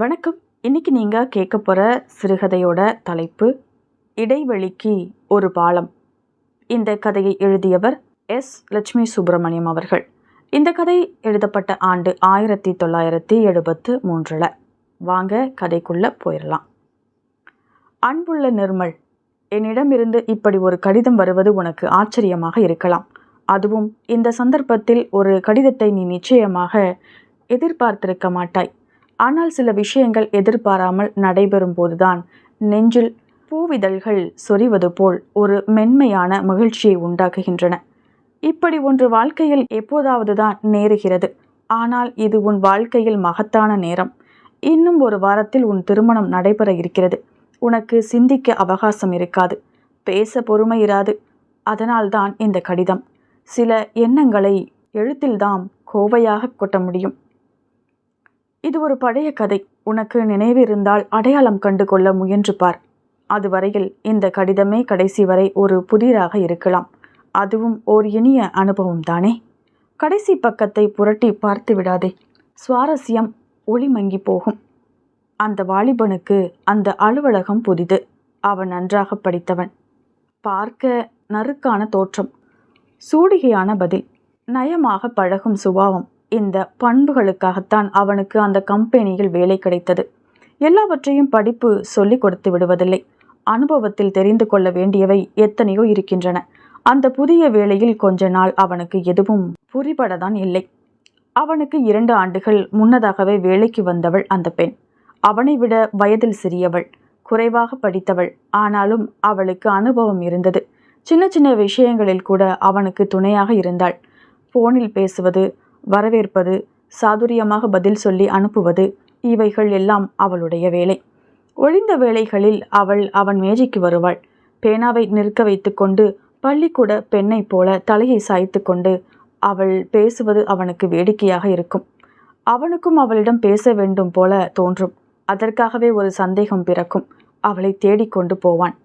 வணக்கம். இன்னைக்கு நீங்கள் கேட்க போகிற சிறுகதையோட தலைப்பு இடைவெளிக்கு ஒரு பாலம். இந்த கதையை எழுதியவர் எஸ். லட்சுமி சுப்பிரமணியம் அவர்கள். இந்த கதை எழுதப்பட்ட ஆண்டு ஆயிரத்தி தொள்ளாயிரத்தி எழுபத்து மூன்றில். வாங்க கதைக்குள்ளே போயிடலாம் அன்புள்ள நிர்மல் என்னிடமிருந்து இப்படி ஒரு கடிதம் வருவது உனக்கு ஆச்சரியமாக இருக்கலாம். அதுவும் இந்த சந்தர்ப்பத்தில் ஒரு கடிதத்தை நீ நிச்சயமாக எதிர்பார்த்திருக்க மாட்டாய். ஆனால் சில விஷயங்கள் எதிர்பாராமல் நடைபெறும் போதுதான் நெஞ்சில் பூவிதழ்கள் சொரிவது போல் ஒரு மென்மையான மகிழ்ச்சியை உண்டாக்குகின்றன. இப்படி ஒன்று வாழ்க்கையில் எப்போதாவது தான் நேருகிறது. ஆனால் இது உன் வாழ்க்கையில் மகத்தான நேரம். இன்னும் ஒரு வாரத்தில் உன் திருமணம் நடைபெற இருக்கிறது. உனக்கு சிந்திக்க அவகாசம் இருக்காது. பேச பொறுமை இராது. அதனால்தான் இந்த கடிதம். சில எண்ணங்களை எழுத்தில்தான் கோவையாக கொட்ட முடியும். இது ஒரு பழைய கதை. உனக்கு நினைவு இருந்தால் அடையாளம் கண்டு கொள்ள முயன்று பார் அதுவரையில் இந்த கடிதமே கடைசி வரை ஒரு புதிராக இருக்கலாம். அதுவும் ஓர் இனிய அனுபவம் தானே. கடைசி பக்கத்தை புரட்டி பார்த்து விடாதே. சுவாரஸ்யம் ஒளிமங்கி போகும். அந்த வாலிபனுக்கு அந்த அலுவலகம் புதிது. அவன் நன்றாக படித்தவன். பார்க்க நறுக்கான தோற்றம். சூடிகையான பதில். நயமாக பழகும் சுபாவம். இந்த பண்புகளுக்காகத்தான் அவனுக்கு அந்த கம்பெனியில் வேலை கிடைத்தது. எல்லாவற்றையும் படிப்பு சொல்லிக் கொடுத்து விடுவதில்லை. அனுபவத்தில் தெரிந்து கொள்ள வேண்டியவை எத்தனையோ இருக்கின்றன. அந்த புதிய வேலையில் கொஞ்ச நாள் அவனுக்கு எதுவும் புரிபடதான் இல்லை. அவனுக்கு இரண்டு ஆண்டுகள் முன்னதாகவே வேலைக்கு வந்தவள் அந்த பெண். அவனை விட வயதில் சிறியவள் குறைவாக படித்தவள். ஆனாலும் அவளுக்கு அனுபவம் இருந்தது. சின்ன சின்ன விஷயங்களில் கூட அவனுக்கு துணையாக இருந்தாள். போனில் பேசுவது வரவேற்பது சாதுரியமாக பதில் சொல்லி அனுப்புவது இவைகள் எல்லாம் அவளுடைய வேலை. ஒழிந்த வேளைகளில் அவள் அவன் மேஜைக்கு வருவாள். பேனாவை நிற்க வைத்துக்கொண்டு பள்ளிக்கூட பெண்ணைப் போல தலையை சாய்த்து கொண்டு அவள் பேசுவது அவனுக்கு வேடிக்கையாக இருக்கும். அவனுக்கும் அவளிடம் பேச வேண்டும் போல தோன்றும். அதற்காகவே ஒரு சந்தேகம் பிறக்கும். அவளை தேடிக்கொண்டு போவான்.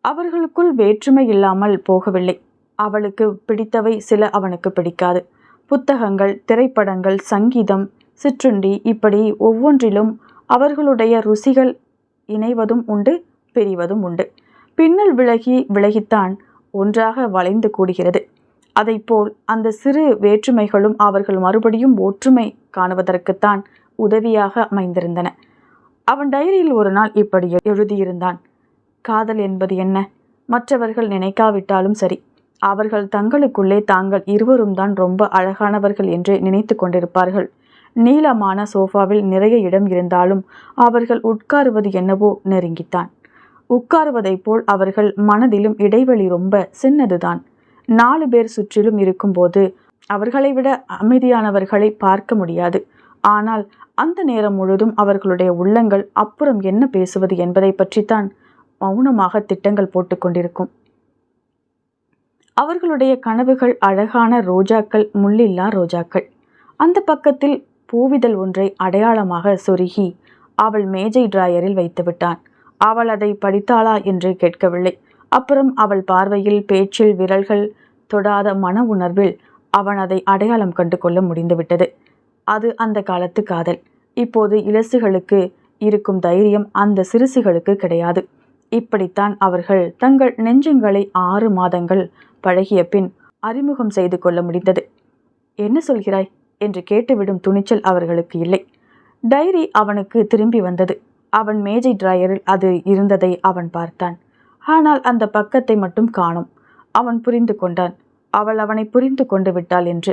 அவர்களுக்குள் வேற்றுமை இல்லாமல் போகவில்லை. அவளுக்கு பிடித்தவை சில அவனுக்கு பிடிக்காது. புத்தகங்கள் திரைப்படங்கள் சங்கீதம் சிற்றுண்டி இப்படி ஒவ்வொன்றிலும் அவர்களுடைய ருசிகள் இணைவதும் உண்டு பிரிவதும் உண்டு. பின்னல் விலகி விலகித்தான் ஒன்றாக வளைந்து கூடுகிறது. அதைப்போல் அந்த சிறு வேற்றுமைகளும் அவர்கள் மறுபடியும் ஒற்றுமை காணுவதற்குத்தான் உதவியாக அமைந்திருந்தன. அவன் டைரியில் ஒரு நாள் இப்படி எழுதியிருந்தான் காதல் என்பது என்ன? மற்றவர்கள் நினைக்காவிட்டாலும் சரி. அவர்கள் தங்களுக்குள்ளே தாங்கள் இருவரும் தான் ரொம்ப அழகானவர்கள் என்று நினைத்து கொண்டிருப்பார்கள். நீளமான சோஃபாவில் நிறைய இடம் இருந்தாலும் அவர்கள் உட்காருவது என்னவோ நெருங்கித்தான். உட்காருவதைப் போல் அவர்கள் மனதிலும் இடைவெளி ரொம்ப சின்னதுதான். நாலு பேர் சுற்றிலும் இருக்கும்போது அவர்களை விட அமைதியானவர்களை பார்க்க முடியாது. ஆனால் அந்த நேரம் முழுதும் அவர்களுடைய உள்ளங்கள் அப்புறம் என்ன பேசுவது என்பதை பற்றித்தான் மௌனமாக திட்டங்கள் போட்டுக்கொண்டிருக்கும் அவர்களுடைய கனவுகள் அழகான ரோஜாக்கள் முள்ளில்லா ரோஜாக்கள். அந்த பக்கத்தில் பூவிதழ் ஒன்றை அடையாளமாக சொருகி அவள் மேஜை டிராயரில் வைத்துவிட்டான் அவள் அதை படித்தாளா என்று கேட்கவில்லை. அப்புறம் அவள் பார்வையில் பேச்சில் விரல்கள் தொடாத மன உணர்வில் அவன் அதை அடையாளம் கண்டு கொள்ள முடிந்துவிட்டது அது அந்த காலத்து காதல். இப்போது இலசுகளுக்கு இருக்கும் தைரியம் அந்த சிறுசுகளுக்கு கிடையாது. இப்படித்தான் அவர்கள் தங்கள் நெஞ்சங்களை ஆறு மாதங்கள் பழகிய பின் அறிமுகம் செய்து கொள்ள முடிந்தது. என்ன சொல்கிறாய்? என்று கேட்டுவிடும் துணிச்சல் அவர்களுக்கு இல்லை. டைரி அவனுக்கு திரும்பி வந்தது. அவன் மேஜை டிராயரில் அது இருந்ததை அவன் பார்த்தான். ஆனால் அந்த பக்கத்தை மட்டும் காணும். அவன் புரிந்து கொண்டான். அவள் அவனை புரிந்து கொண்டு விட்டாள் என்று.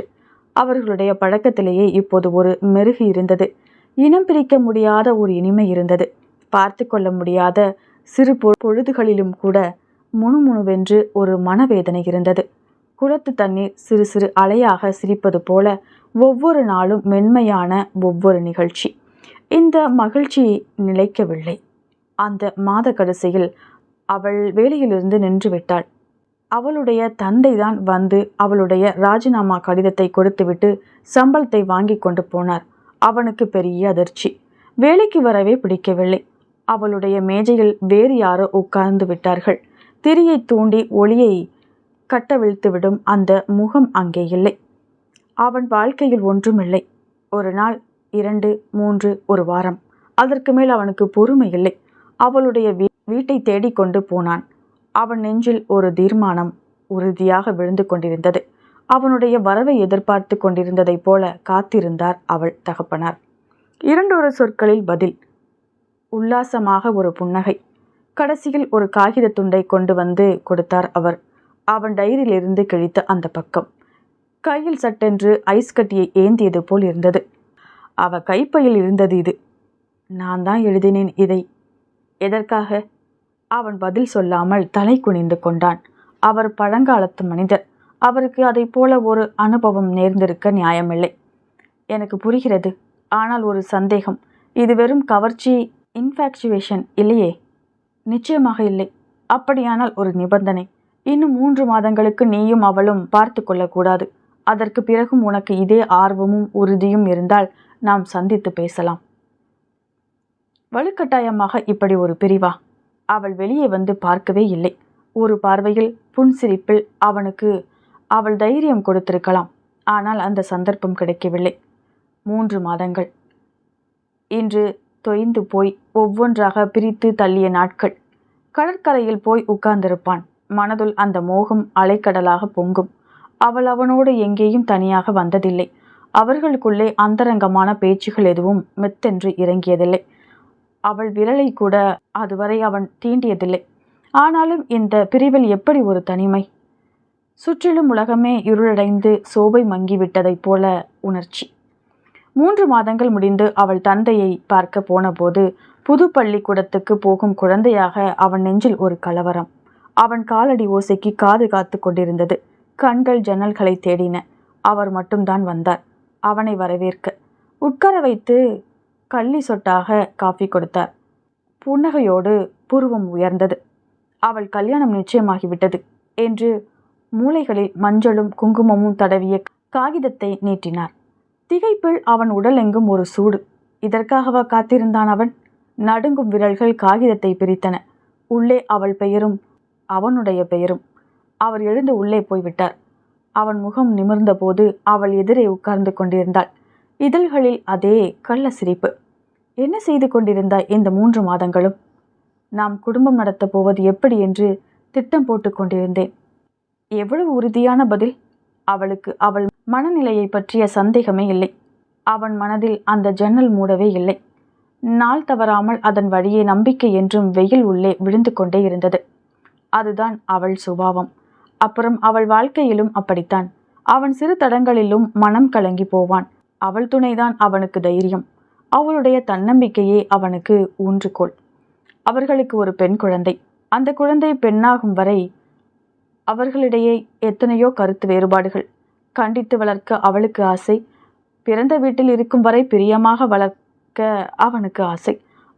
அவர்களுடைய பழக்கத்திலேயே இப்போது ஒரு மெருகு இருந்தது. இனம் பிரிக்க முடியாத ஒரு இனிமை இருந்தது. பார்த்து கொள்ள முடியாத சிறு பொழுதுகளிலும் கூட முணுமுணுவென்று ஒரு மனவேதனை இருந்தது. குளத்து தண்ணீர் சிறு சிறு அலையாக சிரிப்பது போல ஒவ்வொரு நாளும் மென்மையான ஒவ்வொரு நிகழ்ச்சி. இந்த மகிழ்ச்சி நிலைக்கவில்லை. அந்த மாத கடைசியில் அவள் வேலையிலிருந்து நின்று விட்டாள். அவளுடைய தந்தை தான் வந்து அவளுடைய ராஜினாமா கடிதத்தை கொடுத்துவிட்டு சம்பளத்தை வாங்கி கொண்டு போனார். அவனுக்கு பெரிய அதிர்ச்சி. வேலைக்கு வரவே பிடிக்கவில்லை. அவளுடைய மேஜையில் வேறு யாரோ உட்கார்ந்து விட்டார்கள். திரியை தூண்டி ஒளியை கட்டவிழ்த்துவிடும் அந்த முகம் அங்கே இல்லை. அவன் வாழ்க்கையில் ஒன்றுமில்லை ஒரு நாள் இரண்டு மூன்று ஒரு வாரம். அதற்கு மேல் அவனுக்கு பொறுமை இல்லை. அவளுடைய வீ வீட்டை தேடிக்கொண்டு போனான். அவன் நெஞ்சில் ஒரு தீர்மானம் உறுதியாக விழுந்து கொண்டிருந்தது. அவனுடைய வரவை எதிர்பார்த்து கொண்டிருந்ததைப் போல காத்திருந்தார் அவள் தகப்பனார். இரண்டொரு சொற்களில் பதில். உல்லாசமாக ஒரு புன்னகை. கடைசியில் ஒரு காகித துண்டை கொண்டு வந்து கொடுத்தார் அவர். அவன் டைரியிலிருந்து கிழித்த அந்த பக்கம். கையில் சட்டென்று ஐஸ் கட்டியை ஏந்தியது போல் இருந்தது. அவ கைப்பையில் இருந்தது இது. நான் தான் எழுதினேன் இதை. எதற்காக? அவன் பதில் சொல்லாமல் தலை குனிந்து கொண்டான். அவர் பழங்காலத்து மனிதர். அவருக்கு அதை போல ஒரு அனுபவம் நேர்ந்திருக்க நியாயமில்லை. எனக்கு புரிகிறது. ஆனால் ஒரு சந்தேகம். இது வெறும் கவர்ச்சி இன்ஃபாக்சுவேஷன் இல்லையே? நிச்சயமாக இல்லை. அப்படியானால் ஒரு நிபந்தனை. இன்னும் மூன்று மாதங்களுக்கு நீயும் அவளும் பார்த்து கொள்ளக்கூடாது. அதற்கு பிறகும் உனக்கு இதே ஆர்வமும் உறுதியும் இருந்தால் நாம் சந்தித்து பேசலாம். வலுக்கட்டாயமாக இப்படி ஒரு பிரிவா? அவள் வெளியே வந்து பார்க்கவே இல்லை. ஒரு பார்வையில் புன்சிரிப்பில் அவனுக்கு அவள் தைரியம் கொடுத்திருக்கலாம். ஆனால் அந்த சந்தர்ப்பம் கிடைக்கவில்லை. மூன்று மாதங்கள். இன்று தொய்ந்து போய் ஒவ்வொன்றாக பிரித்து தள்ளிய நாட்கள். கடற்கரையில் போய் உட்கார்ந்திருப்பான். மனதுள் அந்த மோகம் அலைக்கடலாக பொங்கும். அவள் அவனோடு எங்கேயும் தனியாக வந்ததில்லை. அவர்களுக்குள்ளே அந்தரங்கமான பேச்சுகள் எதுவும் மெத்தென்று இறங்கியதில்லை. அவள் விரலை கூட அதுவரை அவன் தீண்டியதில்லை. ஆனாலும் இந்த பிரிவில் எப்படி ஒரு தனிமை? சுற்றிலும் உலகமே இருளடைந்து சோபை மங்கிவிட்டதைப் போல உணர்ச்சி. மூன்று மாதங்கள் முடிந்து அவள் தந்தையை பார்க்க போனபோது புது பள்ளிக்கூடத்துக்கு போகும் குழந்தையாக அவன் நெஞ்சில் ஒரு கலவரம். அவன் காலடி ஓசைக்கு காது காத்து கொண்டிருந்தது. கண்கள் ஜன்னல்களை தேடின. அவர் மட்டும்தான் வந்தார். அவனை வரவேற்க. உட்கார வைத்து கள்ளி சொட்டாக காஃபி கொடுத்தார். புன்னகையோடு புருவம் உயர்ந்தது. அவள் கல்யாணம் நிச்சயமாகிவிட்டது என்று மூளைகளில் மஞ்சளும் குங்குமமும் தடவிய காகிதத்தை நீட்டினார். திகைப்பில் அவன் உடலெங்கும் ஒரு சூடு. இதற்காகவா காத்திருந்தான் அவன்? நடுங்கும் விரல்கள் காகிதத்தை பிரித்தன. உள்ளே அவள் பெயரும் அவனுடைய பெயரும். அவர் எழுந்து உள்ளே போய்விட்டார். அவன் முகம் நிமிர்ந்தபோது அவள் எதிரே உட்கார்ந்து கொண்டிருந்தாள். இதழ்களில் அதே கள்ள சிரிப்பு. என்ன செய்து கொண்டிருந்தாய் இந்த மூன்று மாதங்களும்? நாம் குடும்பம் நடத்தப் போவது எப்படி என்று திட்டம் போட்டு கொண்டிருந்தேன். எவ்வளவு உறுதியான பதில்? அவளுக்கு அவள் மனநிலையை பற்றிய சந்தேகமே இல்லை. அவன் மனதில் அந்த ஜன்னல் மூடவே இல்லை. நாள் தவறாமல் அதன் வழியே நம்பிக்கை என்றும் வெயில் உள்ளே விழுந்து கொண்டே இருந்தது. அதுதான் அவள் சுபாவம். அப்புறம் அவள் வாழ்க்கையிலும் அப்படித்தான். அவன் சிறு தடங்களிலும் மனம் கலங்கி போவான். அவள் துணைதான் அவனுக்கு தைரியம். அவளுடைய தன்னம்பிக்கையே அவனுக்கு ஊன்றுகோல். அவர்களுக்கு ஒரு பெண் குழந்தை. அந்த குழந்தை பெண்ணாகும் வரை அவர்களிடையே எத்தனையோ கருத்து வேறுபாடுகள். கண்டித்து வளர்க்க அவளுக்கு ஆசை. பிறந்த வீட்டில் இருக்கும் வரை பிரியமாக வளர்க்க அவனுக்கு ஆசை.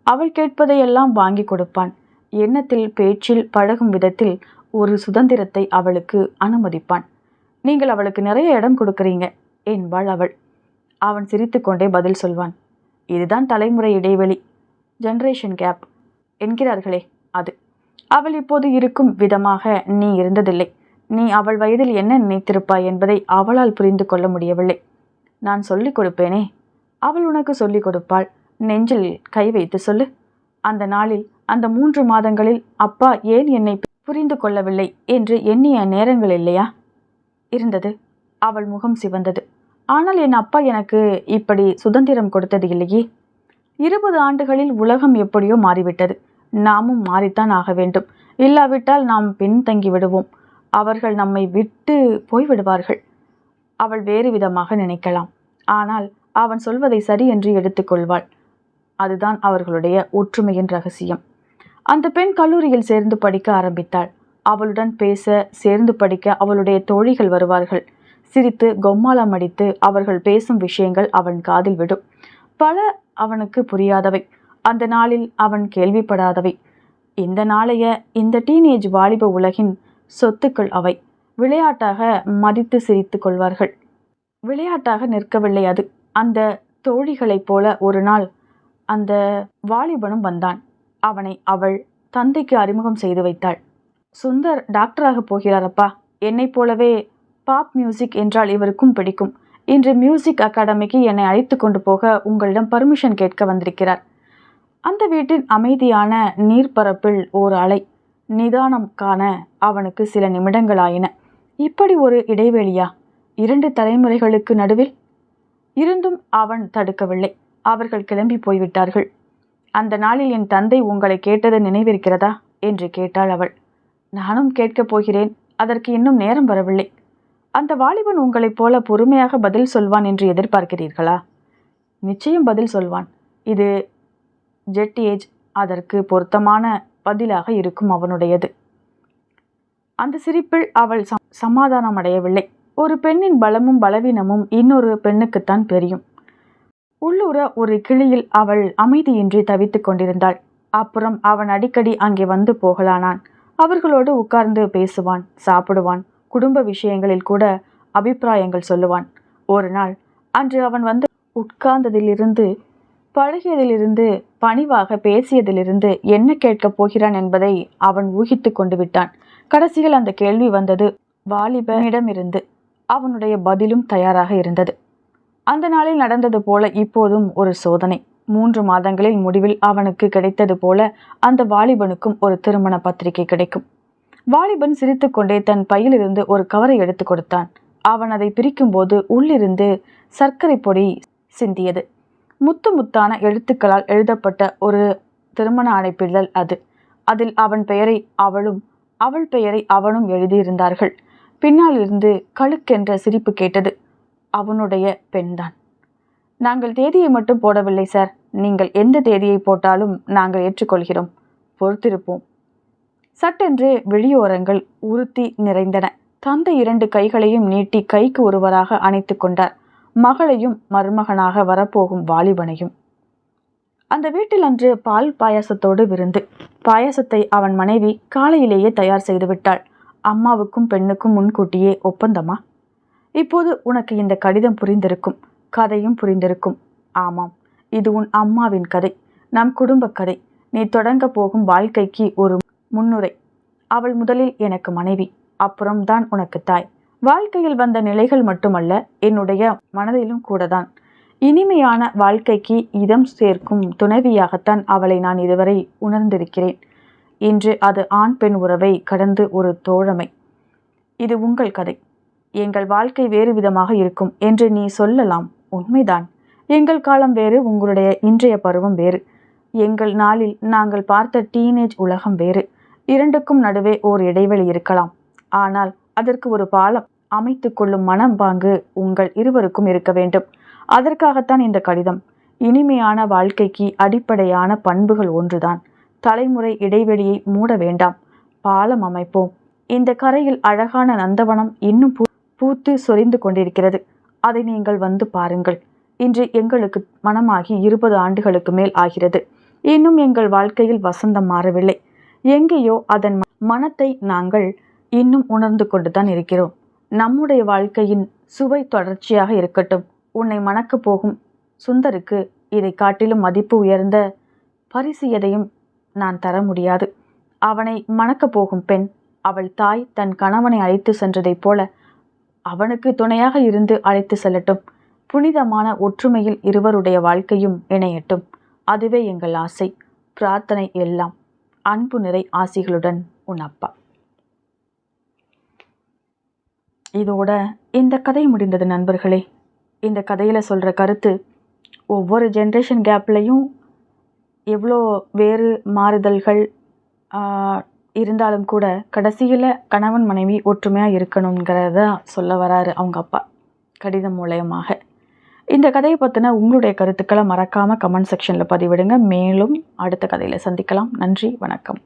அவள் கேட்பதையெல்லாம் வாங்கி கொடுப்பான். எண்ணத்தில் பேச்சில் பழகும் விதத்தில் ஒரு சுதந்திரத்தை அவளுக்கு அனுமதிப்பான். நீங்கள் அவளுக்கு நிறைய இடம் கொடுக்குறீங்க என்பாள் அவள். அவன் சிரித்துக்கொண்டே பதில் சொல்வான். இதுதான் தலைமுறை இடைவெளி. ஜெனரேஷன் கேப் என்கிறார்களே அது. அவள் இப்போது இருக்கும் விதமாக நீ இருந்ததில்லை. நீ அவள் வயதில் என்ன நினைத்திருப்பாய் என்பதை அவளால் புரிந்து கொள்ள முடியவில்லை. நான் சொல்லிக் கொடுப்பேனே. அவள் உனக்கு சொல்லிக் கொடுப்பாள். நெஞ்சில் கை வைத்து சொல்லு. அந்த நாளில் அந்த மூன்று மாதங்களில் அப்பா ஏன் என்னை புரிந்து கொள்ளவில்லை என்று எண்ணிய நேரங்கள் இல்லையா? இருந்தது. அவள் முகம் சிவந்தது. ஆனால் என் அப்பா எனக்கு இப்படி சுதந்திரம் கொடுத்தது இல்லையே? இருபது ஆண்டுகளில் உலகம் எப்படியோ மாறிவிட்டது. நாமும் மாறித்தான் ஆக வேண்டும். இல்லாவிட்டால் நாம் பின்தங்கி விடுவோம். அவர்கள் நம்மை விட்டு போய்விடுவார்கள். அவள் வேறு விதமாக நினைக்கலாம். ஆனால் அவன் சொல்வதை சரி என்று எடுத்துக்கொள்வாள் அதுதான் அவர்களுடைய ஒற்றுமையின் ரகசியம். அந்த பெண் கல்லூரியில் சேர்ந்து படிக்க ஆரம்பித்தாள். அவளுடன் பேச சேர்ந்து படிக்க அவளுடைய தோழிகள் வருவார்கள். சிரித்து கொம்மாளம் அடித்து அவர்கள் பேசும் விஷயங்கள் அவன் காதில் விடும். பல அவனுக்கு புரியாதவை. அந்த நாளில் அவன் கேள்விப்படாதவை. இந்த நாளைய இந்த டீனேஜ் வாலிப உலகின் சொத்துக்கள் அவை. விளையாட்டாக மதித்து சிரித்து கொள்வார்கள். விளையாட்டாக நிற்கவில்லை அது. அந்த தோழிகளைப் போல ஒரு நாள் அந்த வாலிபனும் வந்தான். அவனை அவள் தந்தைக்கு அறிமுகம் செய்து வைத்தாள். சுந்தர் டாக்டராக போகிறாரப்பா என்னைப் போலவே பாப் மியூசிக் என்றால் இவருக்கும் பிடிக்கும். இன்று மியூசிக் அகாடமிக்கு என்னை அழைத்து கொண்டு போக உங்களிடம் பர்மிஷன் கேட்க வந்திருக்கிறார். அந்த வீட்டின் அமைதியான நீர்ப்பரப்பில் ஓர் அலை. நிதானம் காண அவனுக்கு சில நிமிடங்களாயின. இப்படி ஒரு இடைவெளியா? இரண்டு தலைமுறைகளுக்கு நடுவில்? இருந்தும் அவன் தடுக்கவில்லை. அவர்கள் கிளம்பி போய்விட்டார்கள். அந்த நாளில் என் தந்தை உங்களை கேட்டது நினைவிருக்கிறதா? என்று கேட்டாள் அவள். நானும் கேட்கப் போகிறேன். அதற்கு இன்னும் நேரம் வரவில்லை. அந்த வாலிபன் உங்களைப் போல பொறுமையாக பதில் சொல்வான் என்று எதிர்பார்க்கிறீர்களா? நிச்சயம் பதில் சொல்வான். இது ஜெட் ஏஜ். அதற்கு பொருத்தமான பதிலாக இருக்கும் அவனுடையது. அந்த சிரிப்பில் அவள் சம் சமாதானம் அடையவில்லை ஒரு பெண்ணின் பலமும் பலவீனமும் இன்னொரு பெண்ணுக்குத்தான் தெரியும். உள்ளூர ஒரு கிளியில் அவள் அமைதியின்றி தவித்துக் கொண்டிருந்தாள். அப்புறம் அவன் அடிக்கடி அங்கே வந்து போகலானான். அவர்களோடு உட்கார்ந்து பேசுவான் சாப்பிடுவான் குடும்ப விஷயங்களில் கூட அபிப்பிராயங்கள் சொல்லுவான். ஒரு நாள் அன்று அவன் வந்து உட்கார்ந்ததிலிருந்து பழகியதிலிருந்து பணிவாக பேசியதிலிருந்து என்ன கேட்கப் போகிறான் என்பதை அவன் ஊகித்து கொண்டு விட்டான். கடைசியில் அந்த கேள்வி வந்தது வாலிபனிடமிருந்து. அவனுடைய பதிலும் தயாராக இருந்தது. அந்த நாளில் நடந்தது போல இப்போதும் ஒரு சோதனை. மூன்று மாதங்களில் முடிவில் அவனுக்கு கிடைத்தது போல அந்த வாலிபனுக்கும் ஒரு திருமண பத்திரிகை கிடைக்கும். வாலிபன் சிரித்துக்கொண்டே தன் பையிலிருந்து ஒரு கவரை எடுத்து கொடுத்தான். அவன் அதை பிரிக்கும்போது உள்ளிருந்து சர்க்கரை பொடி சிந்தியது. முத்து முத்தான எழுத்துக்களால் எழுதப்பட்ட ஒரு திருமண அழைப்பிதழ் அது. அதில் அவன் பெயரை அவளும் அவள் பெயரை அவனும் எழுதியிருந்தார்கள். பின்னால் இருந்து கழுக்கென்ற சிரிப்பு கேட்டது. அவனுடைய பெண்தான். நாங்கள் தேதியை மட்டும் போடவில்லை சார். நீங்கள் எந்த தேதியை போட்டாலும் நாங்கள் ஏற்றுக்கொள்கிறோம். பொறுத்திருப்போம். சட்டென்று வெளியோரங்கள் உறுத்தி நிறைந்தன. தந்தை இரண்டு கைகளையும் நீட்டி கைக்கு ஒருவராக அணைத்து கொண்டார். மகளையும் மருமகனாக வரப்போகும் வாலிபனையும். அந்த வீட்டில் அன்று பால் பாயாசத்தோடு விருந்து. பாயாசத்தை அவன் மனைவி காலையிலேயே தயார் செய்து விட்டாள். அம்மாவுக்கும் பெண்ணுக்கும் முன்கூட்டியே ஒப்பந்தமா? இப்போது உனக்கு இந்த கடிதம் புரிந்திருக்கும். கதையும் புரிந்திருக்கும். ஆமாம் இது உன் அம்மாவின் கதை. நம் குடும்ப கதை. நீ தொடங்க போகும் வாழ்க்கைக்கு ஒரு முன்னுரை. அவள் முதலில் எனக்கு மனைவி அப்புறம்தான் உனக்கு தாய். வாழ்க்கையில் வந்த நிலைகள் மட்டுமல்ல என்னுடைய மனதிலும் கூடதான். இனிமையான வாழ்க்கைக்கு இதம் சேர்க்கும் துணைவியாகத்தான் அவளை நான் இதுவரை உணர்ந்திருக்கிறேன். இன்று அது ஆண் பெண் உறவை கடந்து ஒரு தோழமை. இது உங்கள் கதை. எங்கள் வாழ்க்கை வேறு விதமாக இருக்கும் என்று நீ சொல்லலாம். உண்மைதான். எங்கள் காலம் வேறு உங்களுடைய இன்றைய பருவம் வேறு. எங்கள் நாளில் நாங்கள் பார்த்த டீனேஜ் உலகம் வேறு. இரண்டுக்கும் நடுவே ஓர் இடைவெளி இருக்கலாம். ஆனால் அதற்கு ஒரு பாலம் அமைத்து கொள்ளும் மனப்பாங்கு உங்கள் இருவருக்கும் இருக்க வேண்டும். அதற்காகத்தான் இந்த கடிதம். இனிமையான வாழ்க்கைக்கு அடிப்படையான பண்புகள் ஒன்றுதான். தலைமுறை இடைவெளியை மூட வேண்டாம். பாலம் அமைப்போம். இந்த கரையில் அழகான நந்தவனம் இன்னும் பூ பூத்து சொரிந்து கொண்டிருக்கிறது. அதை நீங்கள் வந்து பாருங்கள். இன்று எங்களுக்கு மனமாகி இருபது ஆண்டுகளுக்கு மேல் ஆகிறது. இன்னும் எங்கள் வாழ்க்கையில் வசந்தம் மாறவில்லை. எங்கேயோ அதன் மனத்தை நாங்கள் இன்னும் உணர்ந்து கொண்டுதான் இருக்கிறோம். நம்முடைய வாழ்க்கையின் சுவை தொடர்ச்சியாக இருக்கட்டும். உன்னை மணக்கப் போகும் சுந்தருக்கு இதை காட்டிலும் மதிப்பு உயர்ந்த பரிசு எதையும் நான் தர முடியாது. அவனை மணக்கப் போகும் பெண் அவள் தாய் தன் கணவனை அழைத்து சென்றதைப் போல அவனுக்கு துணையாக இருந்து அழைத்து செல்லட்டும். புனிதமான ஒற்றுமையில் இருவருடைய வாழ்க்கையும் இணையட்டும். அதுவே எங்கள் ஆசை. பிரார்த்தனை எல்லாம் அன்பு நிறை ஆசிகளுடன் உன் அப்பா. இதோட இந்த கதை முடிந்தது நண்பர்களே. இந்த கதையில் சொல்கிற கருத்து ஒவ்வொரு ஜென்ரேஷன் கேப்லேயும் எவ்வளோ வேறு மாறுதல்கள் இருந்தாலும் கூட கடைசியில் கணவன் மனைவி ஒற்றுமையாக இருக்கணுங்கிறத சொல்ல வராரு அவங்க அப்பா கடிதம் மூலயமாக. இந்த கதையை பற்றின உங்களுடைய கருத்துக்களை மறக்காமல் கமெண்ட் செக்ஷனில் பதிவிடுங்க. மேலும் அடுத்த கதையில் சந்திக்கலாம். நன்றி வணக்கம்.